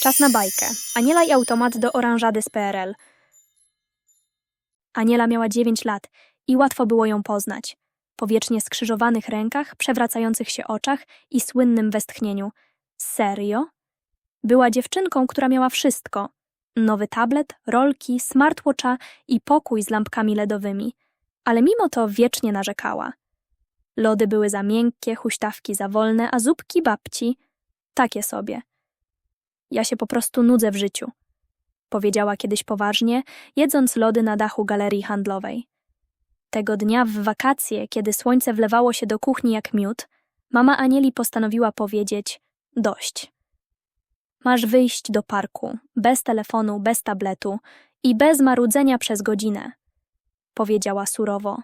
Czas na bajkę. Aniela i automat do oranżady z PRL. Aniela miała 9 lat i łatwo było ją poznać. Po wiecznie skrzyżowanych rękach, przewracających się oczach i słynnym westchnieniu. Serio? Była dziewczynką, która miała wszystko. Nowy tablet, rolki, smartwatcha i pokój z lampkami LEDowymi. Ale mimo to wiecznie narzekała. Lody były za miękkie, huśtawki za wolne, a zupki babci takie sobie. Ja się po prostu nudzę w życiu. Powiedziała kiedyś poważnie, jedząc lody na dachu galerii handlowej. Tego dnia w wakacje, kiedy słońce wlewało się do kuchni jak miód, mama Anieli postanowiła powiedzieć dość. Masz wyjść do parku, bez telefonu, bez tabletu i bez marudzenia przez godzinę. Powiedziała surowo.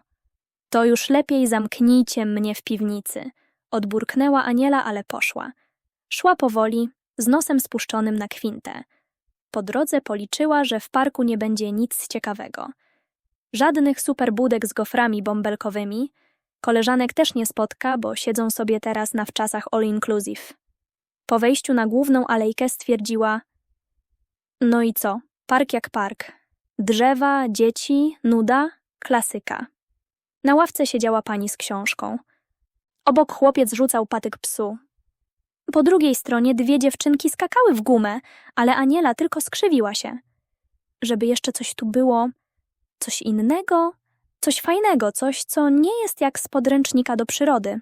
To już lepiej zamknijcie mnie w piwnicy. Odburknęła Aniela, ale poszła. Szła powoli, z nosem spuszczonym na kwintę. Po drodze policzyła, że w parku nie będzie nic ciekawego. Żadnych superbudek z goframi bąbelkowymi. Koleżanek też nie spotka, bo siedzą sobie teraz na wczasach all inclusive. Po wejściu na główną alejkę stwierdziła: No i co? Park jak park. Drzewa, dzieci, nuda, klasyka. Na ławce siedziała pani z książką. Obok chłopiec rzucał patyk psu. Po drugiej stronie dwie dziewczynki skakały w gumę, ale Aniela tylko skrzywiła się. Żeby jeszcze coś tu było, coś innego, coś fajnego, coś, co nie jest jak z podręcznika do przyrody.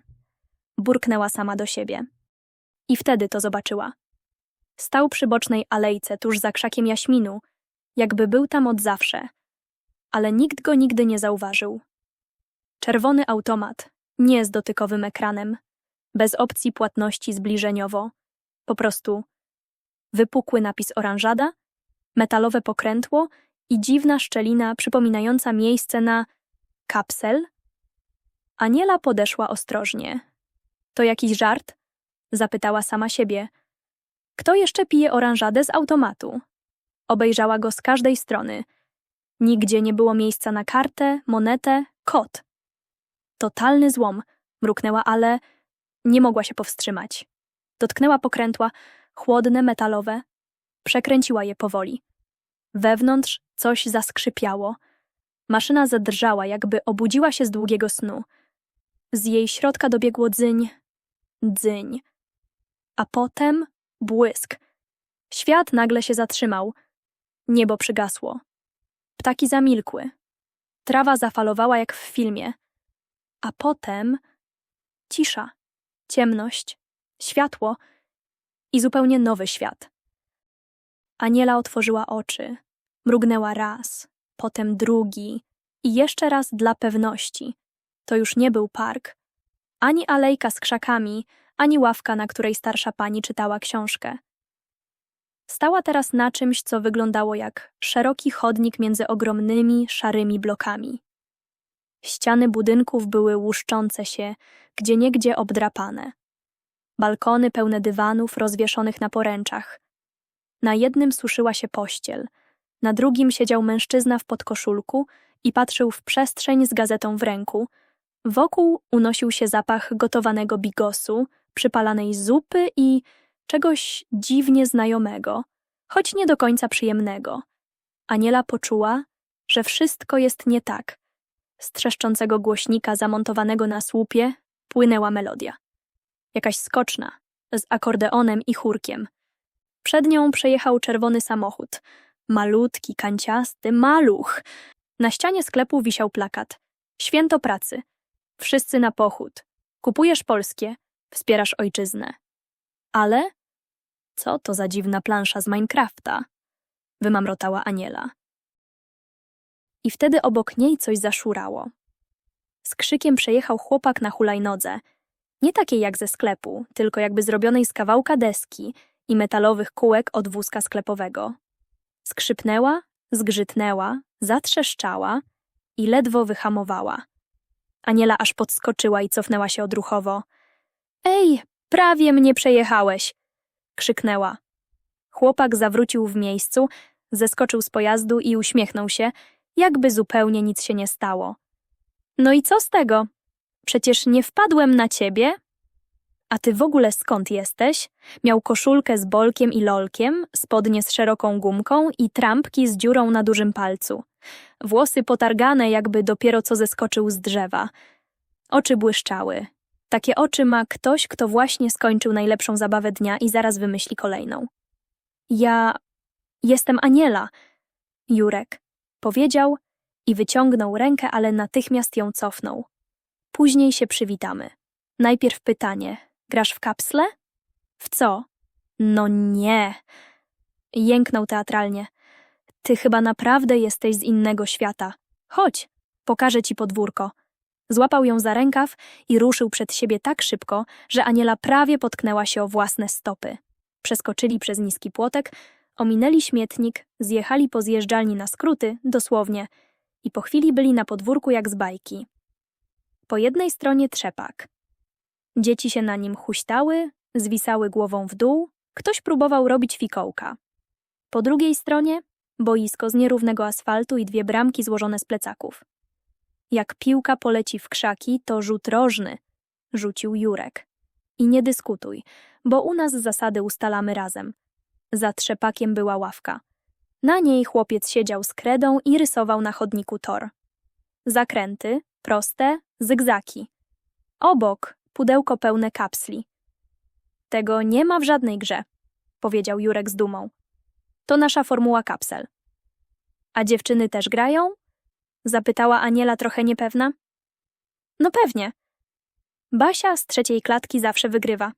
Burknęła sama do siebie. I wtedy to zobaczyła. Stał przy bocznej alejce tuż za krzakiem jaśminu, jakby był tam od zawsze, ale nikt go nigdy nie zauważył. Czerwony automat, nie z dotykowym ekranem, bez opcji płatności zbliżeniowo, po prostu wypukły napis oranżada, metalowe pokrętło i dziwna szczelina przypominająca miejsce na kapsel. Aniela podeszła ostrożnie. To jakiś żart? Zapytała sama siebie. Kto jeszcze pije oranżadę z automatu? Obejrzała go z każdej strony. Nigdzie nie było miejsca na kartę, monetę, kod. Totalny złom, mruknęła, ale nie mogła się powstrzymać. Dotknęła pokrętła, chłodne, metalowe. Przekręciła je powoli. Wewnątrz coś zaskrzypiało. Maszyna zadrżała, jakby obudziła się z długiego snu. Z jej środka dobiegło dzyń, dzyń. A potem błysk. Świat nagle się zatrzymał. Niebo przygasło. Ptaki zamilkły. Trawa zafalowała jak w filmie. A potem cisza, ciemność, światło i zupełnie nowy świat. Aniela otworzyła oczy, mrugnęła raz, potem drugi i jeszcze raz dla pewności. To już nie był park, ani alejka z krzakami, ani ławka, na której starsza pani czytała książkę. Stała teraz na czymś, co wyglądało jak szeroki chodnik między ogromnymi, szarymi blokami. Ściany budynków były łuszczące się, gdzieniegdzie obdrapane. Balkony pełne dywanów rozwieszonych na poręczach. Na jednym suszyła się pościel, na drugim siedział mężczyzna w podkoszulku i patrzył w przestrzeń z gazetą w ręku. Wokół unosił się zapach gotowanego bigosu, przypalanej zupy i czegoś dziwnie znajomego, choć nie do końca przyjemnego. Aniela poczuła, że wszystko jest nie tak. Z trzeszczącego głośnika zamontowanego na słupie płynęła melodia. Jakaś skoczna, z akordeonem i chórkiem. Przed nią przejechał czerwony samochód. Malutki, kanciasty, maluch. Na ścianie sklepu wisiał plakat. Święto pracy. Wszyscy na pochód. Kupujesz polskie, wspierasz ojczyznę. Ale? Co to za dziwna plansza z Minecrafta? Wymamrotała Aniela. I wtedy obok niej coś zaszurało. Z krzykiem przejechał chłopak na hulajnodze. Nie takiej jak ze sklepu, tylko jakby zrobionej z kawałka deski i metalowych kółek od wózka sklepowego. Skrzypnęła, zgrzytnęła, zatrzeszczała i ledwo wyhamowała. Aniela aż podskoczyła i cofnęła się odruchowo. Ej, prawie mnie przejechałeś! krzyknęła. Chłopak zawrócił w miejscu, zeskoczył z pojazdu i uśmiechnął się, jakby zupełnie nic się nie stało. No i co z tego? Przecież nie wpadłem na ciebie. A ty w ogóle skąd jesteś? Miał koszulkę z bolkiem i lolkiem, spodnie z szeroką gumką i trampki z dziurą na dużym palcu. Włosy potargane, jakby dopiero co zeskoczył z drzewa. Oczy błyszczały. Takie oczy ma ktoś, kto właśnie skończył najlepszą zabawę dnia i zaraz wymyśli kolejną. Ja jestem Aniela, Jurek, powiedział i wyciągnął rękę, ale natychmiast ją cofnął. Później się przywitamy. Najpierw pytanie: grasz w kapsle? W co? No nie. Jęknął teatralnie. Ty chyba naprawdę jesteś z innego świata. Chodź, pokażę ci podwórko. Złapał ją za rękaw i ruszył przed siebie tak szybko, że Aniela prawie potknęła się o własne stopy. Przeskoczyli przez niski płotek, ominęli śmietnik, zjechali po zjeżdżalni na skróty, dosłownie, i po chwili byli na podwórku jak z bajki. Po jednej stronie trzepak. Dzieci się na nim huśtały, zwisały głową w dół, ktoś próbował robić fikołka. Po drugiej stronie boisko z nierównego asfaltu i dwie bramki złożone z plecaków. Jak piłka poleci w krzaki, to rzut rożny, rzucił Jurek. I nie dyskutuj, bo u nas zasady ustalamy razem. Za trzepakiem była ławka. Na niej chłopiec siedział z kredą i rysował na chodniku tor. Zakręty, proste, zygzaki. Obok pudełko pełne kapsli. Tego nie ma w żadnej grze, powiedział Jurek z dumą. To nasza formuła kapsel. A dziewczyny też grają? Zapytała Aniela trochę niepewna. No pewnie. Basia z trzeciej klatki zawsze wygrywa.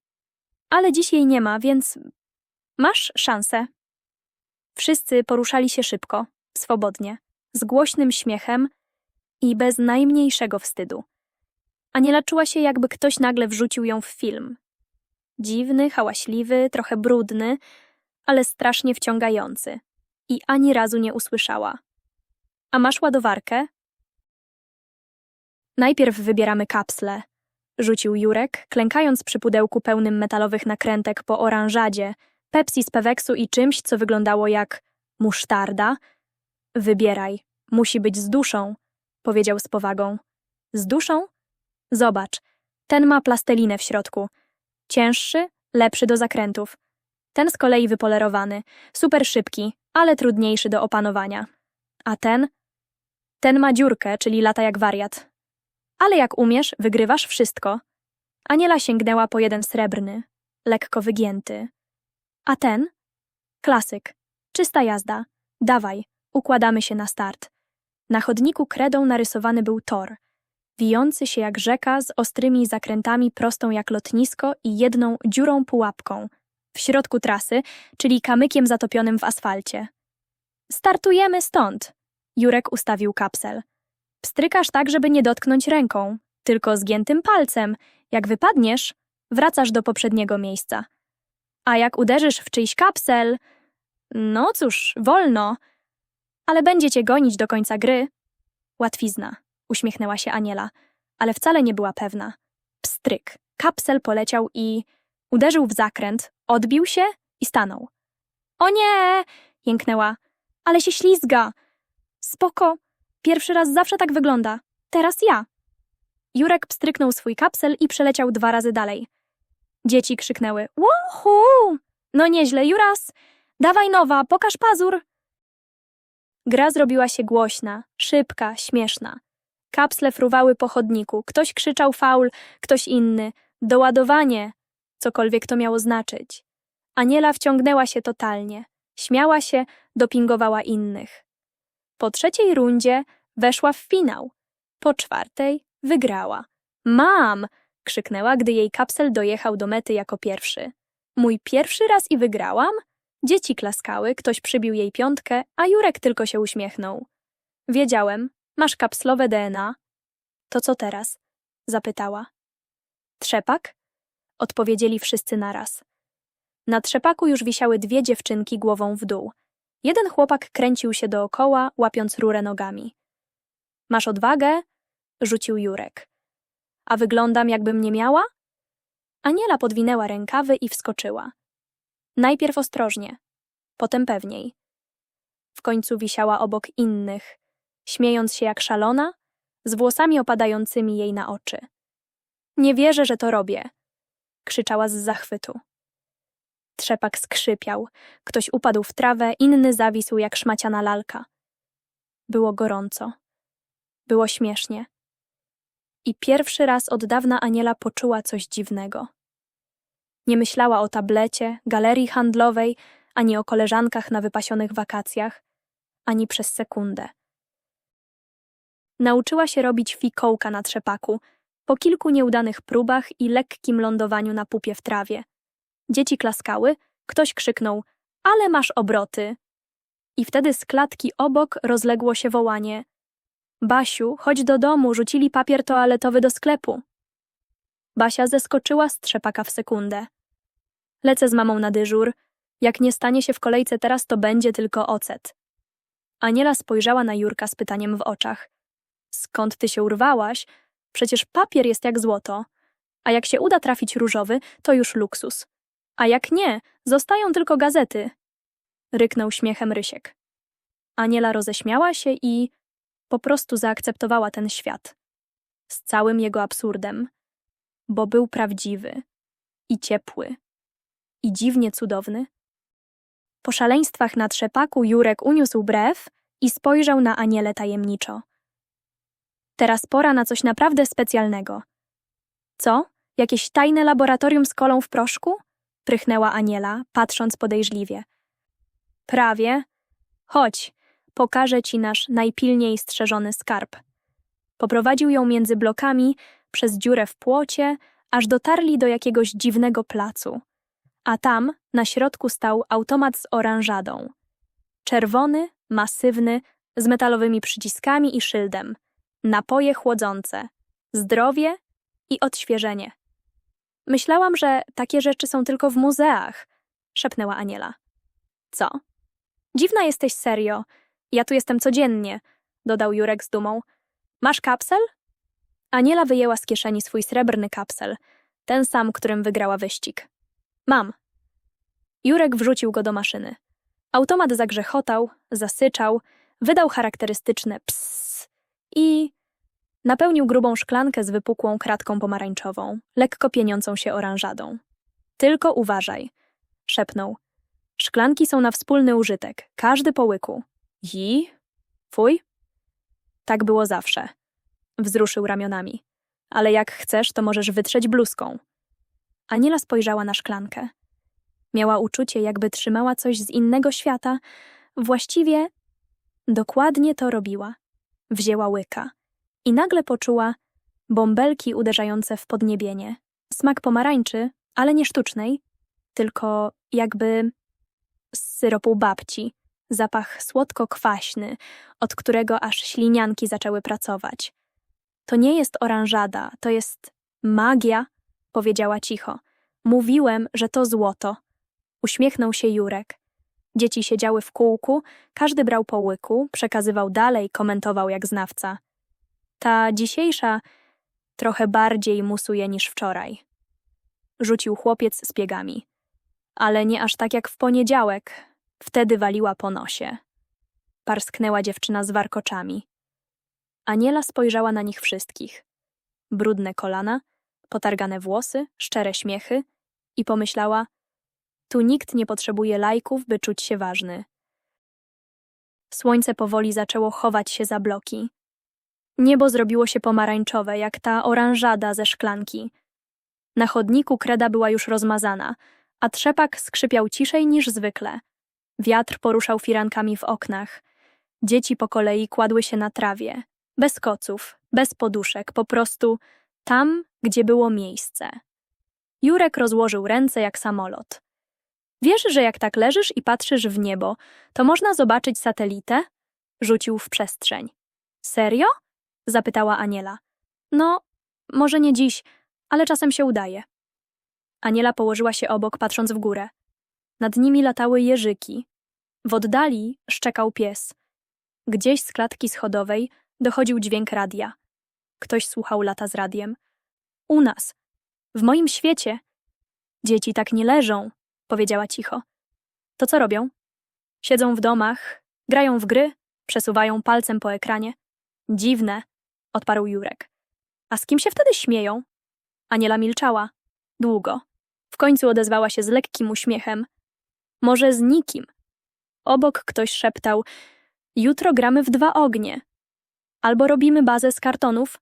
Ale dziś jej nie ma, więc masz szansę. Wszyscy poruszali się szybko, swobodnie, z głośnym śmiechem i bez najmniejszego wstydu. Aniela czuła się, jakby ktoś nagle wrzucił ją w film. Dziwny, hałaśliwy, trochę brudny, ale strasznie wciągający. I ani razu nie usłyszała. A masz ładowarkę? Najpierw wybieramy kapsle, rzucił Jurek, klękając przy pudełku pełnym metalowych nakrętek po oranżadzie, Pepsi z Peweksu i czymś, co wyglądało jak musztarda. Wybieraj, musi być z duszą, powiedział z powagą. Z duszą? Zobacz, ten ma plastelinę w środku. Cięższy, lepszy do zakrętów. Ten z kolei wypolerowany, super szybki, ale trudniejszy do opanowania. A ten? Ten ma dziurkę, czyli lata jak wariat. Ale jak umiesz, wygrywasz wszystko. Aniela sięgnęła po jeden srebrny, lekko wygięty. A ten? Klasyk. Czysta jazda. Dawaj, układamy się na start. Na chodniku kredą narysowany był tor, wijący się jak rzeka z ostrymi zakrętami prostą jak lotnisko i jedną dziurą pułapką w środku trasy, czyli kamykiem zatopionym w asfalcie. Startujemy stąd. Jurek ustawił kapsel. Pstrykasz tak, żeby nie dotknąć ręką, tylko zgiętym palcem. Jak wypadniesz, wracasz do poprzedniego miejsca. A jak uderzysz w czyjś kapsel, no cóż, wolno, ale będzie cię gonić do końca gry. Łatwizna, uśmiechnęła się Aniela, ale wcale nie była pewna. Pstryk. Kapsel poleciał i uderzył w zakręt, odbił się i stanął. O nie! jęknęła. Ale się ślizga. Spoko. Pierwszy raz zawsze tak wygląda. Teraz ja. Jurek pstryknął swój kapsel i przeleciał dwa razy dalej. Dzieci krzyknęły. Łohu! No nieźle, Juras! Dawaj nowa, pokaż pazur! Gra zrobiła się głośna, szybka, śmieszna. Kapsle fruwały po chodniku, ktoś krzyczał faul, ktoś inny. Doładowanie! Cokolwiek to miało znaczyć. Aniela wciągnęła się totalnie. Śmiała się, dopingowała innych. Po trzeciej rundzie weszła w finał. Po czwartej wygrała. Mam! Krzyknęła, gdy jej kapsel dojechał do mety jako pierwszy. Mój pierwszy raz i wygrałam? Dzieci klaskały, ktoś przybił jej piątkę, a Jurek tylko się uśmiechnął. Wiedziałem, masz kapslowe DNA. To co teraz? zapytała. Trzepak? Odpowiedzieli wszyscy naraz. Na trzepaku już wisiały dwie dziewczynki głową w dół. Jeden chłopak kręcił się dookoła, łapiąc rurę nogami. Masz odwagę? rzucił Jurek. A wyglądam, jakbym nie miała? Aniela podwinęła rękawy i wskoczyła. Najpierw ostrożnie, potem pewniej. W końcu wisiała obok innych, śmiejąc się jak szalona, z włosami opadającymi jej na oczy. Nie wierzę, że to robię. krzyczała z zachwytu. Trzepak skrzypiał, ktoś upadł w trawę, inny zawisł jak szmaciana lalka. Było gorąco. Było śmiesznie. I pierwszy raz od dawna Aniela poczuła coś dziwnego. Nie myślała o tablecie, galerii handlowej, ani o koleżankach na wypasionych wakacjach, ani przez sekundę. Nauczyła się robić fikołka na trzepaku, po kilku nieudanych próbach i lekkim lądowaniu na pupie w trawie. Dzieci klaskały, ktoś krzyknął: Ale masz obroty! I wtedy z klatki obok rozległo się wołanie: Basiu, chodź do domu, rzucili papier toaletowy do sklepu. Basia zeskoczyła z trzepaka w sekundę. Lecę z mamą na dyżur. Jak nie stanie się w kolejce teraz, to będzie tylko ocet. Aniela spojrzała na Jurka z pytaniem w oczach. Skąd ty się urwałaś? Przecież papier jest jak złoto. A jak się uda trafić różowy, to już luksus. A jak nie, zostają tylko gazety. Ryknął śmiechem Rysiek. Aniela roześmiała się i po prostu zaakceptowała ten świat. Z całym jego absurdem. Bo był prawdziwy. I ciepły. I dziwnie cudowny. Po szaleństwach na trzepaku Jurek uniósł brew i spojrzał na Anielę tajemniczo. Teraz pora na coś naprawdę specjalnego. Co? Jakieś tajne laboratorium z kolą w proszku? Prychnęła Aniela, patrząc podejrzliwie. Prawie. Chodź, pokażę ci nasz najpilniej strzeżony skarb. Poprowadził ją między blokami, przez dziurę w płocie, aż dotarli do jakiegoś dziwnego placu. A tam, na środku stał automat z oranżadą. Czerwony, masywny, z metalowymi przyciskami i szyldem. Napoje chłodzące, zdrowie i odświeżenie. Myślałam, że takie rzeczy są tylko w muzeach, szepnęła Aniela. Co? Dziwna jesteś serio. Ja tu jestem codziennie, dodał Jurek z dumą. Masz kapsel? Aniela wyjęła z kieszeni swój srebrny kapsel, ten sam, którym wygrała wyścig. Mam. Jurek wrzucił go do maszyny. Automat zagrzechotał, zasyczał, wydał charakterystyczne ps i napełnił grubą szklankę z wypukłą kratką pomarańczową, lekko pieniącą się oranżadą. Tylko uważaj, szepnął. Szklanki są na wspólny użytek, każdy po łyku. I? Fuj? Tak było zawsze. Wzruszył ramionami. Ale jak chcesz, to możesz wytrzeć bluzką. Aniela spojrzała na szklankę. Miała uczucie, jakby trzymała coś z innego świata. Właściwie dokładnie to robiła. Wzięła łyka i nagle poczuła bąbelki uderzające w podniebienie. Smak pomarańczy, ale nie sztucznej, tylko jakby z syropu babci. Zapach słodko-kwaśny, od którego aż ślinianki zaczęły pracować. To nie jest oranżada, to jest magia, powiedziała cicho. Mówiłem, że to złoto. Uśmiechnął się Jurek. Dzieci siedziały w kółku, każdy brał po łyku, przekazywał dalej, komentował jak znawca. Ta dzisiejsza trochę bardziej musuje niż wczoraj. Rzucił chłopiec z piegami. Ale nie aż tak jak w poniedziałek. Wtedy waliła po nosie. Parsknęła dziewczyna z warkoczami. Aniela spojrzała na nich wszystkich. Brudne kolana, potargane włosy, szczere śmiechy i pomyślała, tu nikt nie potrzebuje lajków, by czuć się ważny. Słońce powoli zaczęło chować się za bloki. Niebo zrobiło się pomarańczowe, jak ta oranżada ze szklanki. Na chodniku kreda była już rozmazana, a trzepak skrzypiał ciszej niż zwykle. Wiatr poruszał firankami w oknach. Dzieci po kolei kładły się na trawie, bez koców, bez poduszek, po prostu tam, gdzie było miejsce. Jurek rozłożył ręce jak samolot. Wiesz, że jak tak leżysz i patrzysz w niebo, to można zobaczyć satelitę? Rzucił w przestrzeń. Serio? Zapytała Aniela. No, może nie dziś, ale czasem się udaje. Aniela położyła się obok, patrząc w górę. Nad nimi latały jeżyki. W oddali szczekał pies. Gdzieś z klatki schodowej dochodził dźwięk radia. Ktoś słuchał lata z radiem. U nas, w moim świecie. Dzieci tak nie leżą, powiedziała cicho. To co robią? Siedzą w domach, grają w gry, przesuwają palcem po ekranie. Dziwne, odparł Jurek. A z kim się wtedy śmieją? Aniela milczała. Długo. W końcu odezwała się z lekkim uśmiechem. Może z nikim. Obok ktoś szeptał: Jutro gramy w dwa ognie. Albo robimy bazę z kartonów.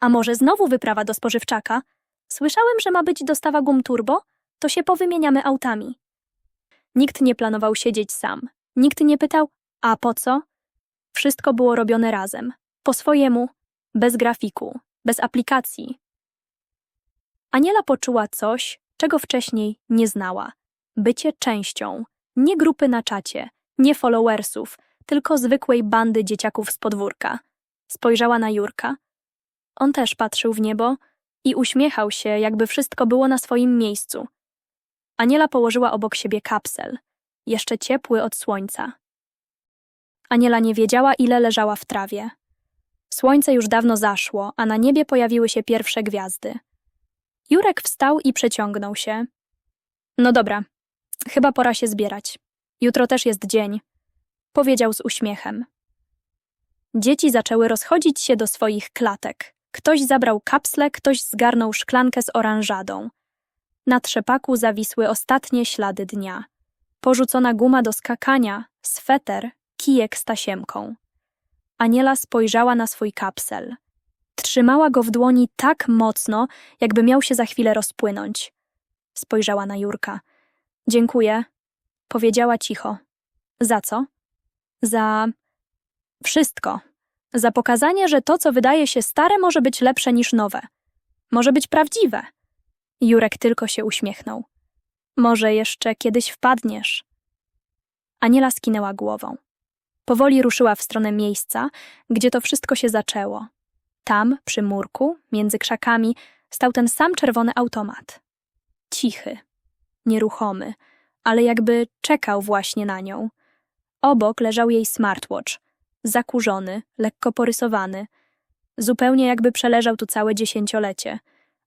A może znowu wyprawa do spożywczaka? Słyszałem, że ma być dostawa gum turbo, to się powymieniamy autami. Nikt nie planował siedzieć sam. Nikt nie pytał, a po co? Wszystko było robione razem, po swojemu, bez grafiku, bez aplikacji. Aniela poczuła coś, czego wcześniej nie znała. Bycie częścią, nie grupy na czacie, nie followersów, tylko zwykłej bandy dzieciaków z podwórka. Spojrzała na Jurka. On też patrzył w niebo i uśmiechał się, jakby wszystko było na swoim miejscu. Aniela położyła obok siebie kapsel, jeszcze ciepły od słońca. Aniela nie wiedziała, ile leżała w trawie. Słońce już dawno zaszło, a na niebie pojawiły się pierwsze gwiazdy. Jurek wstał i przeciągnął się. No dobra, chyba pora się zbierać. Jutro też jest dzień, powiedział z uśmiechem. Dzieci zaczęły rozchodzić się do swoich klatek. Ktoś zabrał kapsle, ktoś zgarnął szklankę z oranżadą. Na trzepaku zawisły ostatnie ślady dnia. Porzucona guma do skakania, sweter, kijek z tasiemką. Aniela spojrzała na swój kapsel. Trzymała go w dłoni tak mocno, jakby miał się za chwilę rozpłynąć. Spojrzała na Jurka. Dziękuję, powiedziała cicho. Za co? Za wszystko. Za pokazanie, że to, co wydaje się stare, może być lepsze niż nowe. Może być prawdziwe. Jurek tylko się uśmiechnął. Może jeszcze kiedyś wpadniesz. Aniela skinęła głową. Powoli ruszyła w stronę miejsca, gdzie to wszystko się zaczęło. Tam, przy murku, między krzakami, stał ten sam czerwony automat. Cichy, nieruchomy, ale jakby czekał właśnie na nią. Obok leżał jej smartwatch, zakurzony, lekko porysowany. Zupełnie jakby przeleżał tu całe dziesięciolecie.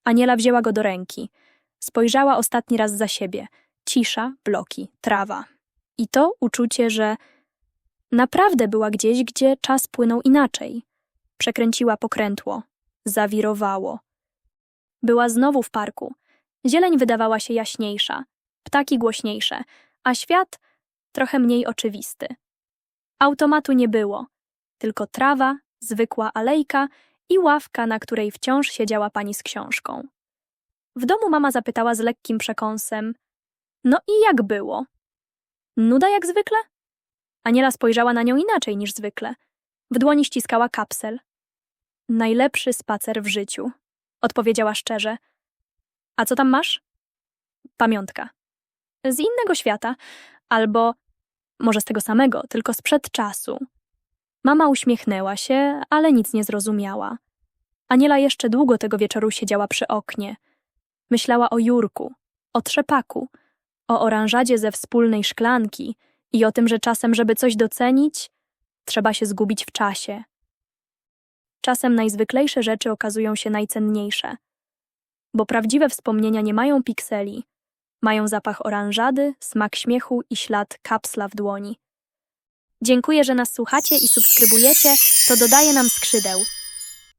Aniela wzięła go do ręki. Spojrzała ostatni raz za siebie. Cisza, bloki, trawa. I to uczucie, że naprawdę była gdzieś, gdzie czas płynął inaczej. Przekręciła pokrętło. Zawirowało. Była znowu w parku. Zieleń wydawała się jaśniejsza, ptaki głośniejsze, a świat trochę mniej oczywisty. Automatu nie było, tylko trawa, zwykła alejka i ławka, na której wciąż siedziała pani z książką. W domu mama zapytała z lekkim przekąsem: No i jak było? Nuda jak zwykle? Aniela spojrzała na nią inaczej niż zwykle. W dłoni ściskała kapsel. Najlepszy spacer w życiu, odpowiedziała szczerze. A co tam masz? Pamiątka. Z innego świata, albo może z tego samego, tylko sprzed czasu. Mama uśmiechnęła się, ale nic nie zrozumiała. Aniela jeszcze długo tego wieczoru siedziała przy oknie. Myślała o Jurku, o trzepaku, o oranżadzie ze wspólnej szklanki i o tym, że czasem, żeby coś docenić, trzeba się zgubić w czasie. Czasem najzwyklejsze rzeczy okazują się najcenniejsze, bo prawdziwe wspomnienia nie mają pikseli, mają zapach oranżady, smak śmiechu i ślad kapsla w dłoni. Dziękuję, że nas słuchacie i subskrybujecie, to dodaje nam skrzydeł.